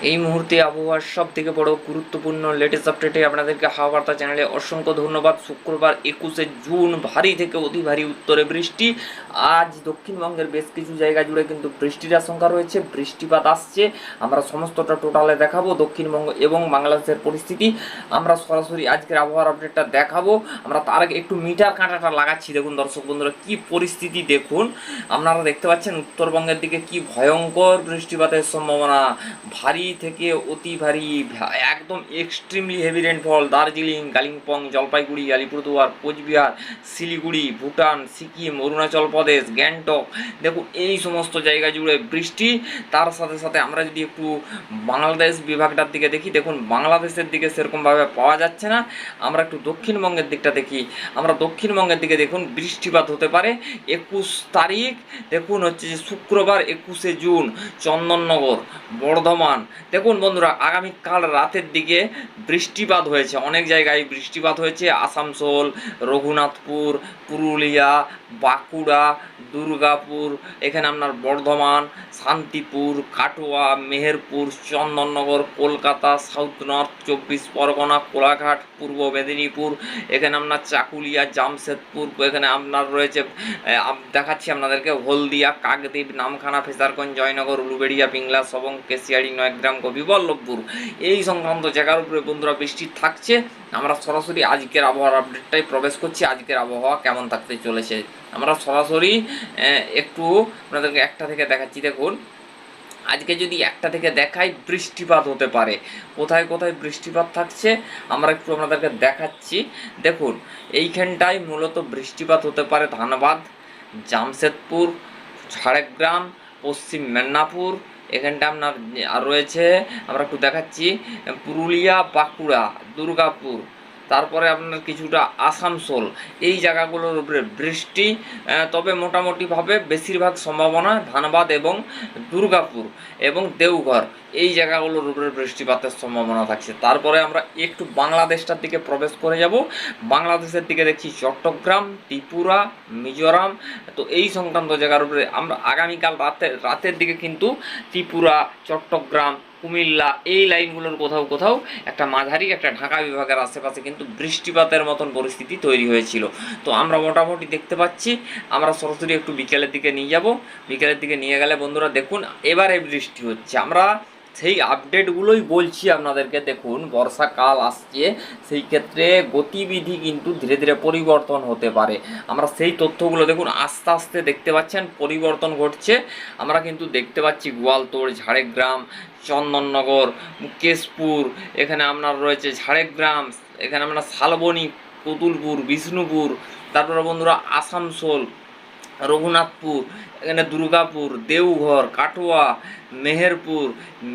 এই মুহূর্তে আবহাওয়ার সব থেকে বড় গুরুত্বপূর্ণ লেটেস্ট আপডেটে আপনাদেরকে হাওয়া বার্তা চ্যানেলে অসংখ্য ধন্যবাদ। শুক্রবার একুশে জুন, ভারী থেকে অতি ভারী উত্তরে বৃষ্টি। আজ দক্ষিণবঙ্গের বেশ কিছু জায়গা জুড়ে কিন্তু বৃষ্টির আশঙ্কা রয়েছে, বৃষ্টিপাত আসছে। আমরা সমস্তটা টোটালে দেখাবো, দক্ষিণবঙ্গ এবং বাংলাদেশের পরিস্থিতি। আমরা সরাসরি আজকের আবহাওয়ার আপডেটটা দেখাবো। আমরা তার আগে একটু মিটার কাঁটাটা লাগাচ্ছি। দেখুন দর্শক বন্ধুরা, কি পরিস্থিতি দেখুন। আপনারা দেখতে পাচ্ছেন উত্তরবঙ্গের দিকে কি ভয়ঙ্কর বৃষ্টিপাতের সম্ভাবনা। ভারী থেকে অতি ভারী একদম extremely heavy rainfall Darjeeling, Kalimpong, Jalpaiguri, Alipurduar, Coochbehar, Siliguri, Bhutan, Sikkim, Arunachal Pradesh, Gangtok. দেখুন, এই সমস্ত জায়গা জুড়ে বৃষ্টি। তার সাথে সাথে আমরা যদি একটু বাংলাদেশ বিভাগটার দিকে দেখি, দেখুন, বাংলাদেশের দিকে সেরকমভাবে পাওয়া যাচ্ছে না। আমরা একটু দক্ষিণবঙ্গের দিকটা দেখি। আমরা দক্ষিণবঙ্গের দিকে দেখুন, বৃষ্টিপাত হতে পারে একুশ তারিখ। দেখুন হচ্ছে যে শুক্রবার একুশে জুন, চন্দননগর, বর্ধমান দেখুন বন্ধুরা আগামীকাল রাতের দিকে বৃষ্টিপাত হয়েছে। অনেক জায়গায় বৃষ্টিপাত হয়েছে। আসানসোল, রঘুনাথপুর, পুরুলিয়া, বাঁকুড়া, দুর্গাপুর, এখানে আপনার বর্ধমান, শান্তিপুর, কাটোয়া, মেহেরপুর, চন্দননগর, কলকাতা, সাউথ নর্থ, চব্বিশ পরগনা, কোলাঘাট, পূর্ব মেদিনীপুর, এখানে আপনার চাকুলিয়া, জামশেদপুর, এখানে আপনার রয়েছে দেখাচ্ছি আপনাদেরকে হলদিয়া, কাকদ্বীপ, নামখানা ফেজারগঞ্জ জয়নগর, উলুবেড়িয়া, পিংলা সবং কেশিয়াড়ি নয়গ্রাম কবিবল্লভপুর এই সংক্রান্ত জায়গার উপরে বন্ধুরা বৃষ্টি থাকছে। আমরা সরাসরি আজকের আবহাওয়ার আপডেটটাই প্রবেশ করছি। আজকের আবহাওয়া কেমন থাকতে চলেছে? আমরা সরাসরি একটু আপনাদেরকে একটা থেকে দেখাচ্ছি। দেখুন, আজকে যদি একটা থেকে দেখাই, বৃষ্টিপাত হতে পারে। কোথায় কোথায় বৃষ্টিপাত থাকছে, আমরা একটু আপনাদেরকে দেখাচ্ছি। দেখুন, এইখানটায় মূলত বৃষ্টিপাত হতে পারে ধানবাদ, জামশেদপুর, ঝাড়গ্রাম, পশ্চিম মেদিনীপুর এখানটা আপনার রয়েছে আমরা একটু দেখাচ্ছি পুরুলিয়া বাঁকুড়া দুর্গাপুর। তারপরে আপনার কিছুটা আসানসোল, এই জায়গাগুলোর উপরে বৃষ্টি তবে মোটামুটিভাবে বেশিরভাগ সম্ভাবনা ধানবাদ এবং দুর্গাপুর এবং দেওঘর, এই জায়গাগুলোর উপরে বৃষ্টিপাতের সম্ভাবনা থাকছে। তারপরে আমরা একটু বাংলাদেশটার দিকে প্রবেশ করে যাব। বাংলাদেশের দিকে দেখছি চট্টগ্রাম, ত্রিপুরা, মিজোরাম, তো এই সংক্রান্ত জায়গার উপরে আমরা আগামীকাল রাতে, রাতের দিকে কিন্তু ত্রিপুরা, চট্টগ্রাম কুমিল্লা, এই লাইনগুলোর কোথাও কোথাও একটা মাঝারি, একটা ঢাকা বিভাগের আশেপাশে কিন্তু বৃষ্টিপাতের মতন পরিস্থিতি তৈরি হয়েছিল। তো আমরা মোটামুটি দেখতে পাচ্ছি, আমরা সরাসরি একটু বিকেলের দিকে নিয়ে যাব। বিকেলের দিকে নিয়ে গেলে বন্ধুরা দেখুন, এবারে বৃষ্টি হচ্ছে। আমরা সেই আপডেটগুলোই বলছি আপনাদেরকে, দেখুন, বর্ষাকাল আসছে, সেই ক্ষেত্রে গতিবিধি কিন্তু ধীরে ধীরে পরিবর্তন হতে পারে। আমরা সেই তথ্যগুলো দেখুন, আস্তে আস্তে দেখতে পাচ্ছেন, পরিবর্তন ঘটছে। আমরা কিন্তু দেখতে পাচ্ছি গোয়ালতোড়, ঝাড়গ্রাম চন্দননগর মুকেশপুর এখানে আপনার রয়েছে ঝাড়গ্রাম এখানে আপনার শালবনী পুতুলপুর বিষ্ণুপুর তারপরে বন্ধুরা আসানসোল রঘুনাথপুর, এখানে দুর্গাপুর, দেওঘর, কাটোয়া, মেহেরপুর,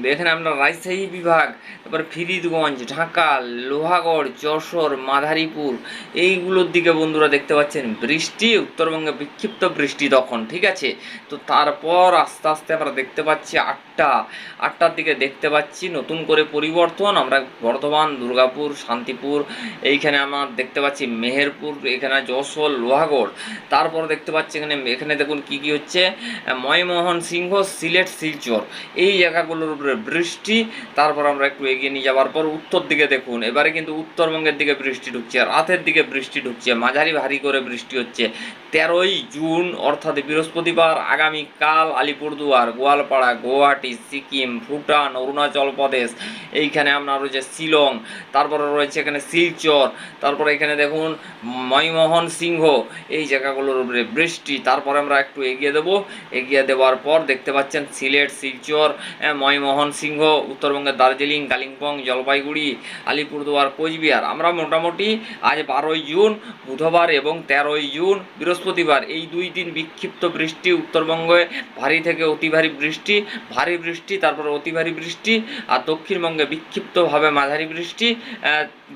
এখানে আপনার রাজশাহী বিভাগ, তারপরে ফিরিদগঞ্জ, ঢাকা, লোহাগড়, যশোর, মাধারীপুর, এইগুলোর দিকে বন্ধুরা দেখতে পাচ্ছেন বৃষ্টি, উত্তরবঙ্গে বিক্ষিপ্ত বৃষ্টি তখন, ঠিক আছে? তো তারপর আস্তে আস্তে আমরা দেখতে পাচ্ছি আটটা, আটটার দিকে দেখতে পাচ্ছি নতুন করে পরিবর্তন, আমরা বর্ধমান, দুর্গাপুর, শান্তিপুর, এইখানে আমরা দেখতে পাচ্ছি মেহেরপুর, এখানে যশোর, লোহাগড়, তারপর দেখতে পাচ্ছি এখানে এখানে এখানে দেখুন কি কি হচ্ছে? ময়মোহন সিংহ, সিলেট শিলচর। এই জায়গাগুলোর উপরে বৃষ্টি, তারপর আমরা একটু এগিয়ে নিয়ে যাওয়ার পর উত্তর দিকে দেখুন। এবারে কিন্তু উত্তরবঙ্গের দিকে বৃষ্টি ঢুকছে, রাতের দিকে বৃষ্টি ঢুকছে, মাঝারি ভারী করে বৃষ্টি হচ্ছে। তেরোই জুন, অর্থাৎ বৃহস্পতিবার, আগামীকাল আলিপুরদুয়ার, গোয়ালপাড়া, গুয়াহাটি, সিকিম, ভুটান, অরুণাচল প্রদেশ, এইখানে আপনার রয়েছে শিলং, তারপরে রয়েছে এখানে শিলচর, তারপরে এখানে দেখুন ময়মোহন সিংহ, এই জায়গাগুলোর উপরে বৃষ্টি তারপরে আমরা একটু এগিয়ে দেবো। এগিয়ে দেওয়ার পর দেখতে পাচ্ছেন সিলেট, শিলচর ময়মোহন সিংহ, উত্তরবঙ্গের দার্জিলিং, কালিম্পং, জলপাইগুড়ি, আলিপুরদুয়ার, কোচবিহার। আমরা মোটামুটি আজ বারোই জুন, বুধবার এবং তেরোই জুন, বৃহস্পতিবার এই দুই দিন বিক্ষিপ্ত বৃষ্টি, উত্তরবঙ্গে ভারী থেকে অতি ভারী বৃষ্টি ভারী বৃষ্টি, তারপর অতি ভারী বৃষ্টি আর দক্ষিণবঙ্গে বিক্ষিপ্তভাবে মাঝারি বৃষ্টি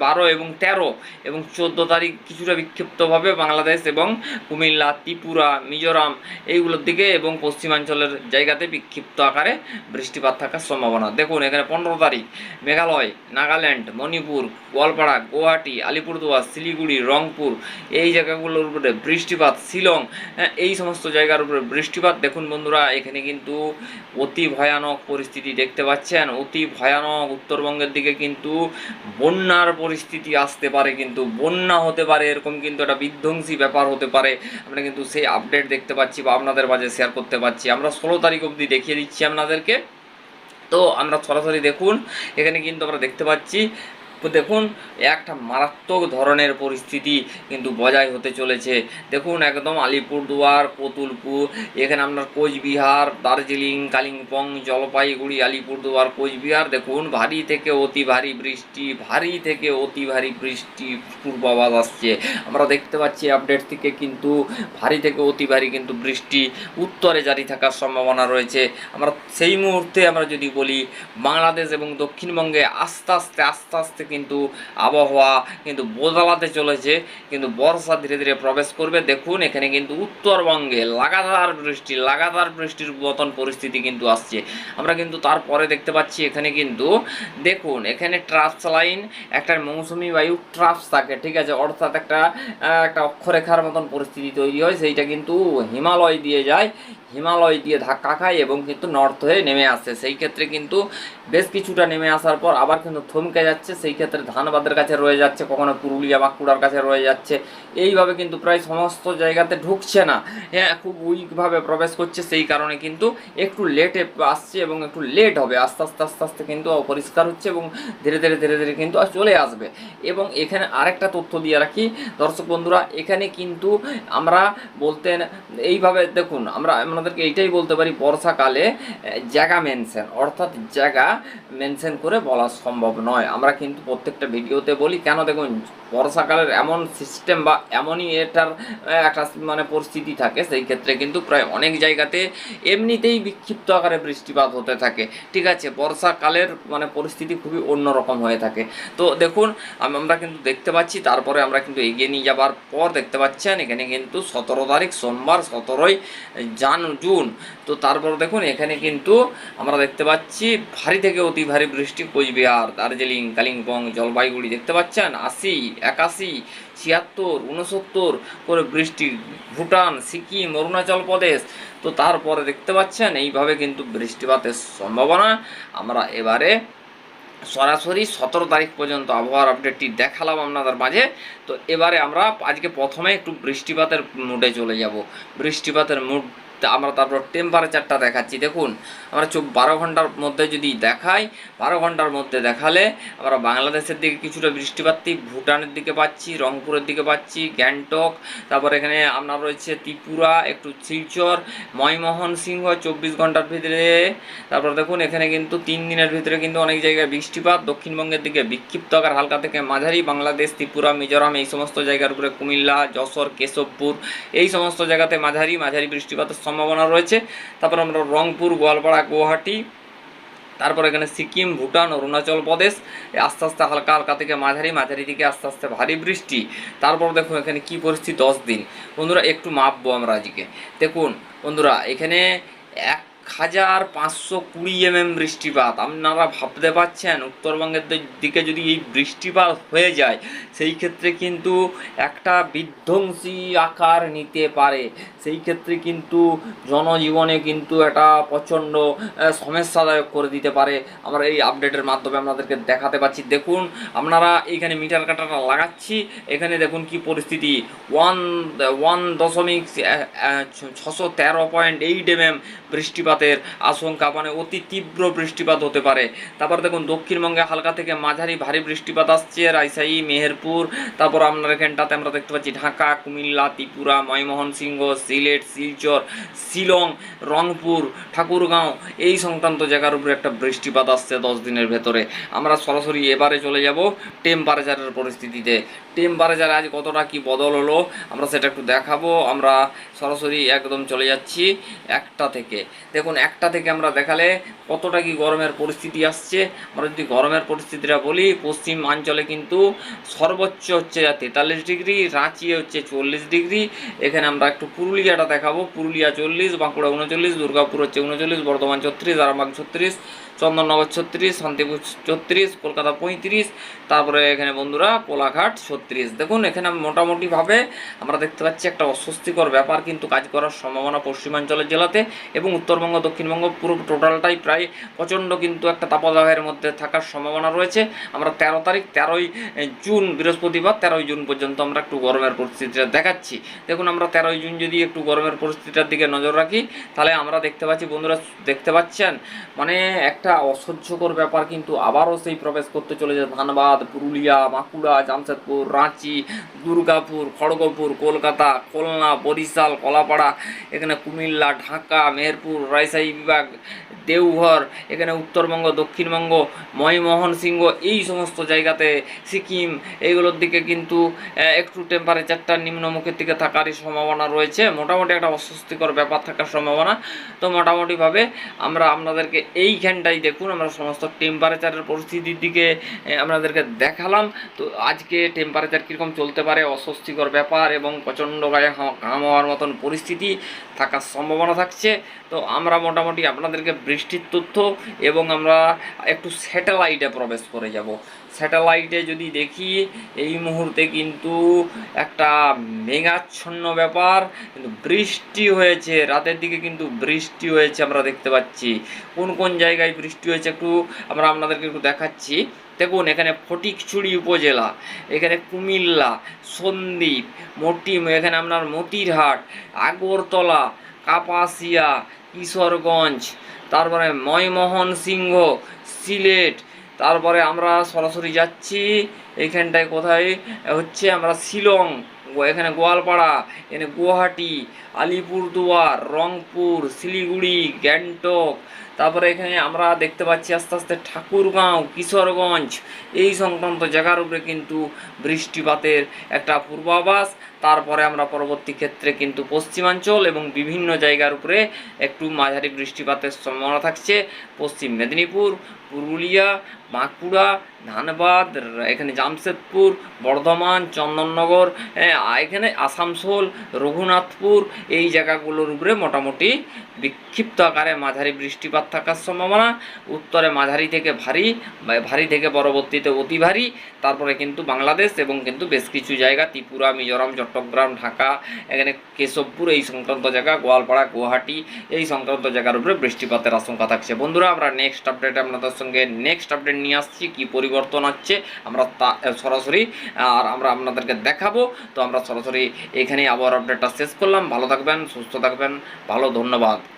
বারো এবং তেরো এবং চোদ্দ তারিখ কিছুটা বিক্ষিপ্তভাবে বাংলাদেশ এবং কুমিল্লা, ত্রিপুরা মিজোরাম এইগুলোর দিকে এবং পশ্চিমাঞ্চলের জায়গাতে বিক্ষিপ্ত আকারে বৃষ্টিপাত থাকার সম্ভাবনা। দেখুন এখানে পনেরো তারিখ মেঘালয় নাগাল্যান্ড মণিপুর গোয়ালপাড়া গুয়াহাটি আলিপুরদুয়ার শিলিগুড়ি রংপুর এই জায়গাগুলোর উপরে বৃষ্টিপাত শিলং হ্যাঁ, এই সমস্ত জায়গার উপরে বৃষ্টিপাত। দেখুন বন্ধুরা এখানে কিন্তু অতি ভয়ানক পরিস্থিতি দেখতে পাচ্ছেন। অতি ভয়ানক উত্তরবঙ্গের দিকে কিন্তু বন্যার পরিস্থিতি আসতে পারে কিন্তু বন্যা হতে পারে এরকম কিন্তু একটা বিধ্বংসী ব্যাপার হতে পারে। আমরা কিন্তু সেই আপডেট দেখতে পাচ্ছি বা আপনাদের মাঝে শেয়ার করতে পারছি আমরা ষোলো তারিখ অবধি দেখিয়ে দিচ্ছি আপনাদেরকে। তো আমরা সরাসরি দেখুন, এখানে কিন্তু আমরা দেখতে পাচ্ছি দেখুন, একটা মারাত্মক ধরনের পরিস্থিতি কিন্তু বজায় হতে চলেছে। দেখুন, একদম আলিপুরদুয়ার, কতুলপুর, এখানে আপনার কোচবিহার, দার্জিলিং, কালিম্পং, জলপাইগুড়ি, আলিপুরদুয়ার, কোচবিহার। দেখুন, ভারী থেকে অতি ভারী বৃষ্টি, ভারী থেকে অতি ভারী বৃষ্টি পূর্বাভাস আসছে। আমরা দেখতে পাচ্ছি আপডেট থেকে কিন্তু ভারী থেকে অতি ভারী কিন্তু বৃষ্টি উত্তরে জারি থাকার সম্ভাবনা রয়েছে। আমরা সেই মুহূর্তে আমরা যদি বলি, বাংলাদেশ এবং দক্ষিণবঙ্গে আস্তে আস্তে আস্তে আস্তে কিন্তু আবহাওয়া কিন্তু বদলাতে চলেছে, কিন্তু বর্ষা ধীরে ধীরে প্রবেশ করবে। দেখুন, এখানে কিন্তু উত্তরবঙ্গে লাগাতার বৃষ্টি, লাগাতার বৃষ্টির মতন পরিস্থিতি কিন্তু আসছে। আমরা কিন্তু তারপরে দেখতে পাচ্ছি, এখানে কিন্তু দেখুন, এখানে ট্রাফস লাইন, একটা মৌসুমি বায়ু ট্রাফস থাকে, ঠিক আছে? অর্থাৎ একটা একটা অক্ষরেখার মতন পরিস্থিতি তৈরি হয়, সেইটা কিন্তু হিমালয় দিয়ে যায়। হিমালয় দিয়ে ধাক্কা খায় এবং কিন্তু নর্থ হয়ে নেমে আসে। সেই ক্ষেত্রে কিন্তু বেশ কিছুটা নেমে আসার পর আবার কিন্তু থমকে যাচ্ছে। সেই ক্ষেত্রে ধানবাদের কাছে রয়ে যাচ্ছে, কখনো পুরুলিয়া বাঁকুড়ার কাছে রয়ে যাচ্ছে। এইভাবে কিন্তু প্রায় সমস্ত জায়গাতে ঢুকছে না। হ্যাঁ খুব উইকভাবে প্রবেশ করছে। সেই কারণে কিন্তু একটু লেটে আসছে এবং একটু লেট হবে। আস্তে আস্তে আস্তে আস্তে কিন্তু অপরিষ্কার হচ্ছে এবং ধীরে ধীরে ধীরে ধীরে কিন্তু চলে আসবে। এবং এখানে আরেকটা তথ্য দিয়ে রাখি। দর্শক বন্ধুরা, এখানে কিন্তু আমরা বলতেন, এইভাবে দেখুন, আমরা আপনাদেরকে এইটাই বলতে পারি, বর্ষাকালে জায়গা মেনশন অর্থাৎ জায়গা মেনশন করে বলা সম্ভব নয়। আমরা কিন্তু প্রত্যেকটা ভিডিওতে বলি, কেন দেখুন, বর্ষাকালের এমন সিস্টেম বা এমনই এটার একটা মানে পরিস্থিতি থাকে, সেই ক্ষেত্রে কিন্তু প্রায় অনেক জায়গাতে এমনিতেই বিক্ষিপ্ত আকারে বৃষ্টিপাত হতে থাকে। ঠিক আছে, বর্ষাকালের মানে পরিস্থিতি খুবই অন্যরকম হয়ে থাকে। তো দেখুন আমরা কিন্তু দেখতে পাচ্ছি, তারপরে আমরা কিন্তু এগিয়ে নিয়ে যাবার পর দেখতে পাচ্ছেন, এখানে কিন্তু সতেরো তারিখ সোমবার, সতেরোই জান জুন তো তারপর দেখুন, এখানে কিন্তু আমরা দেখতে পাচ্ছি ভারী থেকে অতি ভারী বৃষ্টি, কোচবিহার, দার্জিলিং, কালিম্পং, জলপাইগুড়ি দেখতে পাচ্ছেন, আশি, একাশি, ছিয়াত্তর উনসত্তর করে বৃষ্টি। ভুটান, সিকিম, অরুণাচল প্রদেশ। তো তারপরে দেখতে পাচ্ছেন, এইভাবে কিন্তু বৃষ্টিপাতের সম্ভাবনা। আমরা এবারে সরাসরি সতেরো তারিখ পর্যন্ত আবহাওয়ার আপডেটটি দেখালাম আপনাদের মাঝে। তো এবারে আমরা আজকে প্রথমে একটু বৃষ্টিপাতের মুডে চলে যাব। বৃষ্টিপাতের মুড আমরা তারপর টেম্পারেচারটা দেখাচ্ছি। দেখুন, আমরা চোখ বারো ঘণ্টার মধ্যে যদি দেখাই, বারো ঘণ্টার মধ্যে দেখালে আমরা বাংলাদেশের দিকে কিছুটা বৃষ্টিপাতই ভুটানের দিকে পাচ্ছি, রংপুরের দিকে পাচ্ছি, গ্যাংটক, তারপর এখানে আপনার রয়েছে ত্রিপুরা, একটু শিলচর ময়মোহন সিংহ চব্বিশ ঘণ্টার ভিতরে। তারপর দেখুন, এখানে কিন্তু তিন দিনের ভিতরে কিন্তু অনেক জায়গায় বৃষ্টিপাত, দক্ষিণবঙ্গের দিকে বিক্ষিপ্ত আকার, হালকা থেকে মাঝারি, বাংলাদেশ, ত্রিপুরা, মিজোরাম, এই সমস্ত জায়গার উপরে কুমিল্লা, যশোর, কেশবপুর, এই সমস্ত জায়গাতে মাঝারি মাঝারি বৃষ্টিপাতের সম্ভাবনা রয়েছে। তারপর আমরা রংপুর, গোয়ালপাড়া, গুয়াহাটি, তারপর এখানে সিকিম, ভুটান, অরুণাচল প্রদেশ আস্তে আস্তে হালকা হালকা থেকে মাঝারি মাঝারি থেকে আস্তে আস্তে ভারী বৃষ্টি। তারপর দেখুন এখানে কি পরিস্থিতি? দশ দিন। বন্ধুরা, একটু মাপবো আমরা আজকে। দেখুন, বন্ধুরা, এখানে এক হাজার পাঁচশো কুড়ি এমএম বৃষ্টিপাত। আপনারা ভাবতে পারছেন, উত্তরবঙ্গের দিকে যদি এই বৃষ্টিপাত হয়ে যায়, সেই ক্ষেত্রে কিন্তু একটা বিধ্বংসী আকার নিতে পারে। সেই ক্ষেত্রে কিন্তু জনজীবনে কিন্তু একটা প্রচণ্ড সমস্যাদায়ক করে দিতে পারে। আমরা এই আপডেটের মাধ্যমে আপনাদেরকে দেখাতে পাচ্ছি। দেখুন, আপনারা এইখানে মিটার কাটাটা লাগাচ্ছি। এখানে দেখুন কি পরিস্থিতি। ওয়ান ওয়ান দশমিক ছশো তেরো পয়েন্ট এইট এম এম বৃষ্টিপাতের আশঙ্কা মানে অতি তীব্র বৃষ্টিপাত হতে পারে। তারপর দেখুন, দক্ষিণবঙ্গে হালকা থেকে মাঝারি ভারী বৃষ্টিপাত আসছে, রাজশাহী, মেহেরপুর, তারপর আপনার এখানটাতে আমরা দেখতে পাচ্ছি ঢাকা, কুমিল্লা, ত্রিপুরা ময়মোহন সিংহ সিলেট, শিলচর, শিলং, রংপুর, ঠাকুরগাঁও, এই সংক্রান্ত জায়গার উপরে একটা বৃষ্টিপাত আসছে দশ দিনের ভেতরে। আমরা সরাসরি এবারে চলে যাব টেম্পারেচারের পরিস্থিতিতে। টেম্পারেচার আজ কতটা কি বদল হলো, আমরা সেটা একটু দেখাবো। আমরা সরাসরি একদম চলে যাচ্ছি একটা থেকে। দেখুন, একটা থেকে আমরা দেখালে কতটা কি গরমের পরিস্থিতি আসছে। আমরা যদি গরমের পরিস্থিতিটা বলি, পশ্চিম অঞ্চলে কিন্তু সর্বোচ্চ হচ্ছে তেতাল্লিশ ডিগ্রি, রাঁচি হচ্ছে চল্লিশ ডিগ্রি। এখানে আমরা একটু পুরুলিয়াটা দেখাবো। পুরুলিয়া চল্লিশ, বাঁকুড়া উনচল্লিশ, দুর্গাপুর হচ্ছে উনচল্লিশ, বর্ধমান ছত্রিশ আরামবাগ ছত্রিশ। চন্দননগর ছত্রিশ, শান্তিপুর ছত্রিশ, কলকাতা পঁয়ত্রিশ, তারপরে এখানে বন্ধুরা কোলাঘাট ছত্রিশ। দেখুন, এখানে মোটামুটিভাবে আমরা দেখতে পাচ্ছি একটা অস্বস্তিকর ব্যাপার, কিন্তু কাজ করার সম্ভাবনা পশ্চিমাঞ্চলের জেলাতে এবং উত্তরবঙ্গ, দক্ষিণবঙ্গ পুরো টোটালটাই প্রায় প্রচণ্ড কিন্তু একটা তাপদাহের মধ্যে থাকার সম্ভাবনা রয়েছে। আমরা তেরো তারিখ, তেরোই জুন, বৃহস্পতিবার তেরোই জুন পর্যন্ত আমরা একটু গরমের পরিস্থিতিটা দেখাচ্ছি। দেখুন, আমরা তেরোই জুন যদি একটু গরমের পরিস্থিতিটার দিকে নজর রাখি, তাহলে আমরা দেখতে পাচ্ছি, বন্ধুরা দেখতে পাচ্ছেন মানে একটা অসহ্যকর ব্যাপার, কিন্তু আবারও সেই প্রবেশ করতে চলেছে ধানবাদ, পুরুলিয়া, বাঁকুড়া, জামশেদপুর, রাঁচি, দুর্গাপুর, খড়গপুর, কলকাতা, খুলনা, বরিশাল, কলাপাড়া, এখানে কুমিল্লা, ঢাকা, মেহেরপুর, রাজশাহী বিভাগ, দেওঘর, এখানে উত্তরবঙ্গ, দক্ষিণবঙ্গ, ময়মোহন সিংহ, এই সমস্ত জায়গাতে সিকিম, এইগুলোর দিকে কিন্তু একটু টেম্পারেচারটা নিম্নমুখের দিকে থাকারই সম্ভাবনা রয়েছে। মোটামুটি একটা অস্বস্তিকর ব্যাপার থাকার সম্ভাবনা। তো মোটামুটিভাবে আমরা, আপনাদেরকে এইখানটাই দেখুন, আমরা সমস্ত টেম্পারেচারের পরিস্থিতির দিকে আপনাদেরকে দেখালাম। তো আজকে টেম্পারেচার কীরকম চলতে পারে, অস্বস্তিকর ব্যাপার এবং প্রচণ্ড গায়ে ঘাম হওয়ার মতন পরিস্থিতি থাকার সম্ভাবনা থাকছে। তো আমরা মোটামুটি আপনাদেরকে বৃষ্টির তথ্য এবং আমরা একটু স্যাটেলাইটে প্রবেশ করে যাব। স্যাটেলাইটে যদি দেখি, এই মুহূর্তে কিন্তু একটা মেঘাচ্ছন্ন ব্যাপার, কিন্তু বৃষ্টি হয়েছে, রাতের দিকে কিন্তু বৃষ্টি হয়েছে আমরা দেখতে পাচ্ছি। কোন কোন জায়গায় বৃষ্টি হয়েছে একটু আমরা আপনাদেরকে একটু দেখাচ্ছি। দেখুন, এখানে ফটিকছড়ি উপজেলা, এখানে কুমিল্লা, সন্দ্বীপ মটি এখানে আপনার মতিরহাট, আগরতলা, কাপাসিয়া, কিশোরগঞ্জ, তারপরে ময়মোহন সিংহ সিলেট তারপরে আমরা সরাসরি যাচ্ছি এইখানটায় কোথায়? হচ্ছে আমরা শিলং, এখানে গোয়ালপাড়া, এখানে গুয়াহাটি, আলিপুরদুয়ার, রংপুর, শিলিগুড়ি, গ্যাংটক। তারপরে এখানে আমরা দেখতে পাচ্ছি আস্তে আস্তে ঠাকুরগাঁও, কিশোরগঞ্জ। এই সংক্রান্ত জায়গার উপরে কিন্তু বৃষ্টিপাতের একটা পূর্বাভাস। তারপরে আমরা পরবর্তী ক্ষেত্রে কিন্তু পশ্চিমাঞ্চল এবং বিভিন্ন জায়গার উপরে একটু মাঝারি বৃষ্টিপাতের সম্ভাবনা থাকছে। পশ্চিম মেদিনীপুর পুরুলিয়া বাঁকুড়া ধানবাদ এখানে জামশেদপুর বর্ধমান চন্দননগর হ্যাঁ, এখানে আসানসোল রঘুনাথপুর এই জায়গাগুলোর উপরে মোটামুটি বিক্ষিপ্ত আকারে মাঝারি বৃষ্টিপাত থাকার সম্ভাবনা। উত্তরে মাঝারি থেকে ভারী ভারী থেকে পরবর্তীতে অতি ভারী। তারপরে কিন্তু বাংলাদেশ এবং কিন্তু বেশ কিছু জায়গা ত্রিপুরা মিজোরাম চট্টগ্রাম ঢাকা, এখানে কেশবপুর, এই সংক্রান্ত জায়গা, গোয়ালপাড়া, গুয়াহাটি, এই সংক্রান্ত জায়গার উপরে বৃষ্টিপাতের আশঙ্কা থাকছে। বন্ধুরা, আমরা নেক্সট আপডেট আপনাদের সঙ্গে নেক্সট আপডেট নিয়ে আসছি, কী পরিবর্তন হচ্ছে, আমরা তা সরাসরি, আর আমরা আপনাদেরকে দেখাবো। তো আমরা সরাসরি এখানেই আবার আপডেটটা শেষ করলাম। ভালো থাকবেন, সুস্থ থাকবেন। ভালো, ধন্যবাদ।